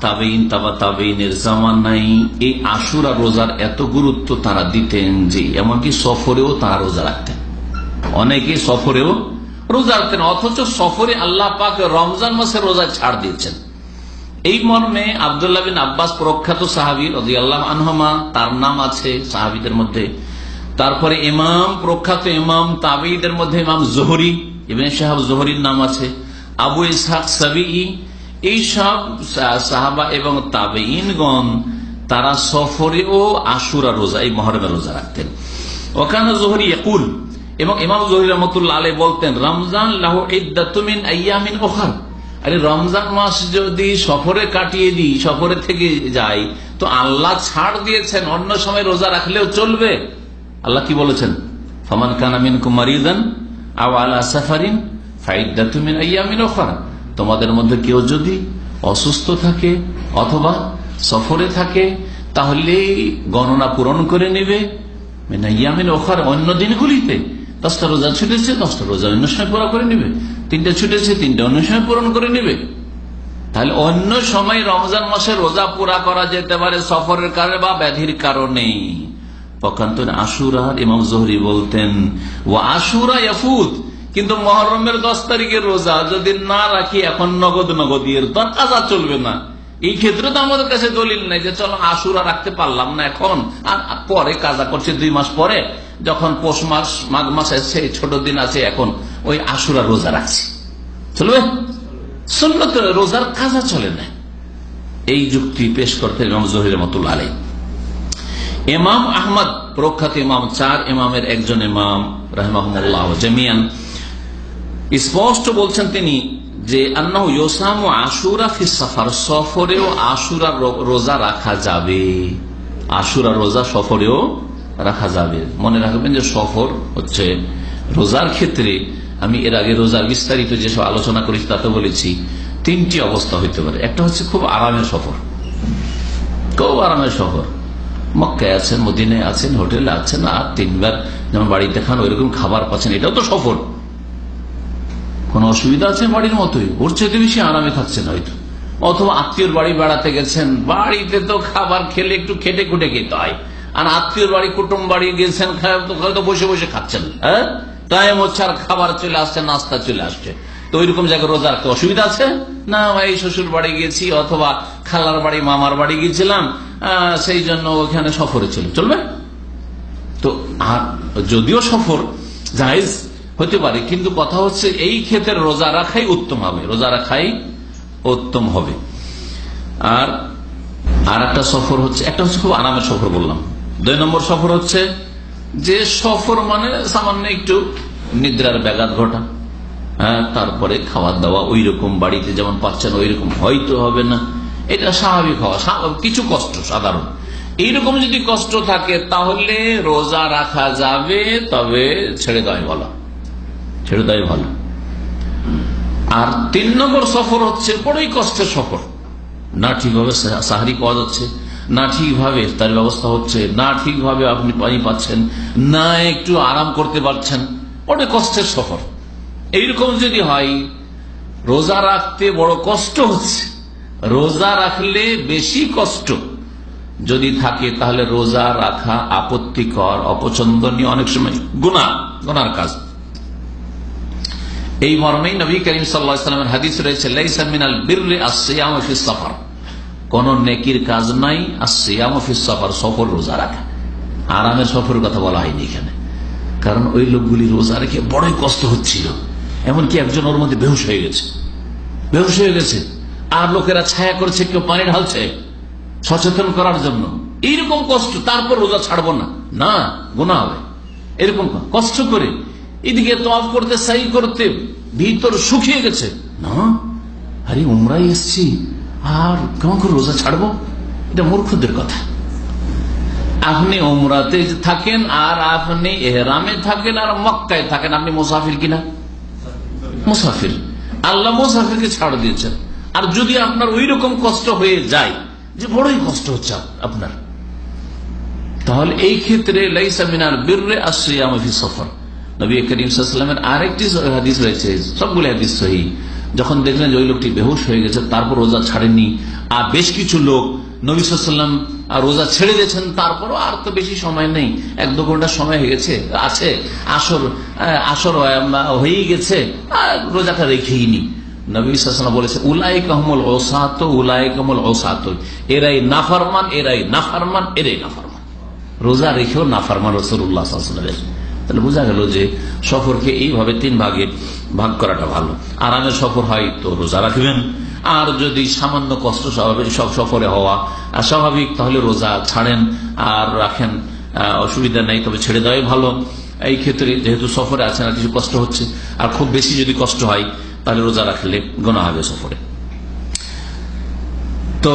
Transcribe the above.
তাবেইন তাবা তাবেইনের জামানাই এই আশুরা রোজার এত গুরুত্ব তারা দিতেন যে, এমনকি সফরেও তারা রোজা রাখতেন। অনেকে সফরেও রোজা রাখতেন, অথচ সফরে আল্লাহ রমজান মাসে রোজা ছাড় দিয়েছেন। এই মর্মে আবদুল্লাহ বিন আব্বাস প্রখ্যাত সাহাবি রাজি আল্লাহ আনহমা, তার নাম আছে সাহাবিদের মধ্যে। তারপরে ইমাম, প্রখ্যাত ইমাম তাবিদের মধ্যে ইমাম জোহরি, ইবেন সাহাব জোহরির নাম আছে। আবু ইসহাক সাবি এই সব সাহাবা এবং তাবেইনগণ তারা সফরে ও আশুরা রোজা, এই মহরমের রোজা রাখতেন। ওখানে জোহরি একুল এবং ইমাম জহির রহমতুল্লাহ আলী বলতেন, রমজান লাহ ইদ্দাতুমিন আয়ামিন ওখান আরে, রমজান মাস যদি সফরে কাটিয়ে দিই, সফরে থেকে যাই, তো আল্লাহ ছাড় দিয়েছেন, অন্য সময় রোজা রাখলেও চলবে। আল্লাহ কি বলেছেন? ফমান কানামিন কুমারিদান আও আলা সাফারিন ফাইদাতুমিন আয়ামিন ওখান তোমাদের মধ্যে কেউ যদি অসুস্থ থাকে অথবা সফরে থাকে তাহলে গণনা পূরণ করে নেবে। ইয়ামিন ওখার অন্য দিনগুলিতে দশটা রোজা ছুটেছে, দশটা রোজা অন্য সময় পুরা করে নিবে। তিনটা ছুটেছে, তিনটা অন্য সময় পূরণ করে নিবে। তাহলে অন্য সময় রমজান মাসে রোজা পুরা করা যেতে পারে সফরের কারণে বা ব্যাধির কারণে। পক্ষান্তর আশুরার ইমাম জহরি বলতেন ও আশুরা ইয়াফুত কিন্তু মহরমের দশ তারিখের রোজা যদি না রাখি, এখন নগদ নগদিয়ের তো কাজা চলবে না। এই ক্ষেত্রে তো আমাদের কাছে দলিল নেই যে চলো আশুরা রাখতে পারলাম না এখন। আর পরে কাজা করছে দুই মাস পরে, যখন পৌষ মাস, মাঘ মাস এসছে ছোট দিন আছে এখন, ওই আশুরা রোজা রাখছি। চলবে? চলবে তো রোজার কাজা চলে না। এই যুক্তি পেশ করতে ইমাম জহির আলাই ইমাম আহমদ, প্রখ্যাত ইমাম চার, ইমামের একজন ইমাম, রহমাহুল্লাহ, জামিয়ান। স্পষ্ট বলছেন তিনি যে আন্না ইসাম আশুরা ফি সফর, সফরেও আশুরা রোজা রাখা যাবে। আশুরা রোজা সফরেও রাখা যাবে। মনে রাখবেন যে সফর হচ্ছে রোজার ক্ষেত্রে আমি এর আগে রোজার বিস্তারিত যেসব আলোচনা করেছি তাতে বলেছি, তিনটি অবস্থা হইতে পারে। একটা হচ্ছে খুব আরামের সফর। খুব আরামের সফর। মক্কায় আছেন, মদিনায় আছেন, হোটেলে আছেন, আর তিনবার যেমন বাড়িতে খান, ওইরকম খাবার পাচ্ছেন, এটাও তো সফর। কোন অসুবিধা আছে বাড়ির মতোই? ওর চাইতে বেশি আরামে থাকছেন হয়তো। অথবা আত্মীয়র বাড়ি বেড়াতে গেছেন, বাড়িতে তো খাবার খেলে একটু খেটে খুটে খেতে হয়। আর আত্মীয়র বাড়ি কুটুম বাড়ি গেছেন হয়তো বসে বসে খাচ্ছেন হ্যাঁ? টাইম হচ্ছে আর খাবার চলে আসছে, নাস্তা চলে আসছে। তো ওইরকম জায়গায় রোজা রাখতে অসুবিধা আছে? না, ভাই, শ্বশুর বাড়ি গেছি, অথবা খালার বাড়ি, মামার বাড়ি গিয়েছিলাম সেই জন্য ওখানে সফরে ছিল চলবে? তো, আর যদিও সফর জাহেজ হতে পারে, কিন্তু কথা হচ্ছে এই ক্ষেত্রে রোজা রাখাই উত্তম হবে। রোজা রাখাই উত্তম হবে। আর আর একটা সফর হচ্ছে, একটা হচ্ছে খুব আরামের সফর বললাম। দুই নম্বর সফর হচ্ছে যে সফর মানে সামান্য একটু নিদ্রার ব্যাঘাত ঘটা। হ্যাঁ তারপরে খাওয়া দাওয়া ওই রকম বাড়িতে যেমন পাচ্ছেন ওই রকম হয়তো হবে না। এটা স্বাভাবিক হওয়া কিছু কষ্ট সাধারণ। এইরকম যদি কষ্ট থাকে, তাহলে রোজা রাখা যাবে, তবে ছেড়ে দেওয়াই ভালো। ছেড়ে দেওয়াই ভালো। আর তিন নম্বর সফর হচ্ছে বড়ই কষ্টের সফর। না ঠিকভাবে সাহারি পাওয়া যাচ্ছে, না ঠিকভাবে তার ব্যবস্থা হচ্ছে, না ঠিকভাবে আপনি পানি পাচ্ছেন, না একটু আরাম করতে পারছেন অনেক কষ্টের সফর। এইরকম যদি হয়, রোজা রাখতে বড় কষ্ট হচ্ছে। রোজা রাখলে বেশি কষ্ট। যদি থাকে তাহলে রোজা রাখা আপত্তিকর, অপছন্দনীয় অনেক সময়। গুণা গুনার কাজ। এই মর্মেই নবী করিম সাল্লামের হাদিস রয়েছে সফর। কোন নেকির কাজ নাই আসিয়াম সফর সফর রোজা রাখা। আরামের সফরের কথা বলা হয়নি এখানে। কারণ ওই লোকগুলি রোজা রেখে বড়ই কষ্ট হচ্ছিল। এমনকি একজন ওর মধ্যে বেহুশ হয়ে গেছে। বেহুশ হয়ে গেছে। আর লোকেরা ছায়া করছে, কেউ পানি ঢালছে। সচেতন করার জন্য। এইরকম কষ্ট, তারপর রোজা ছাড়বো না। না গোনা হবে। এরকম কষ্ট করে এদিকে তফ করতে, সাই করতে, ভিতর শুকিয়ে গেছে। না, আরে উমরাই এসছি, আর কেমন করে রোজা ছাড়বো? এটা মূর্খদের কথা। আপনি ওমরাতে থাকেন, আর আপনি এহরামে থাকেন, আর মক্কায় থাকেন। আপনি মুসাফির কিনা? মুসাফির। আল্লাহ মুসাফিরকে ছাড় দিয়েছেন। আর যদি আপনার ওই রকম কষ্ট হয়ে যায়, যে বড়ই কষ্ট হচ্ছে আপনার। তাহলে এই ক্ষেত্রে লাইসামিনার বীররে আসিয়ামফি সফর। নবী করিম সাল্লামের আরেকটি হাদিস রয়েছে, সবগুলো হাদিস সহি। যখন দেখলেন ওই লোকটি বেহুশ হয়ে গেছে, তারপর রোজা ছাড়েননি, আর বেশ কিছু লোক নবী সাল্লাম রোজা ছেড়ে দিয়েছেন, তারপরও আর তো বেশি সময় নেই। এক দু ঘণ্টা সময় হয়ে গেছে, আছে, আসর আসর হয়েই গেছে, আর রোজাটা রেখেই নি রোজা রেখেও নাফারমান রসুল্লাহ তাহলে বোঝা গেল যে সফরকে এইভাবে তিন ভাগে ভাগ করাটা ভালো। আরামের সফর হয় তো রোজা রাখবেন। আর যদি সামান্য কষ্ট স্বাভাবিক সব সফরে হওয়া স্বাভাবিক, তাহলে রোজা ছাড়েন আর রাখেন। অসুবিধা নেই, তবে ছেড়ে দেওয়াই ভালো। এই ক্ষেত্রে যেহেতু সফরে আছেন, আর কিছু কষ্ট হচ্ছে, আর খুব বেশি যদি কষ্ট হয়, তাহলে রোজা রাখলে গোনা হবে সফরে। তো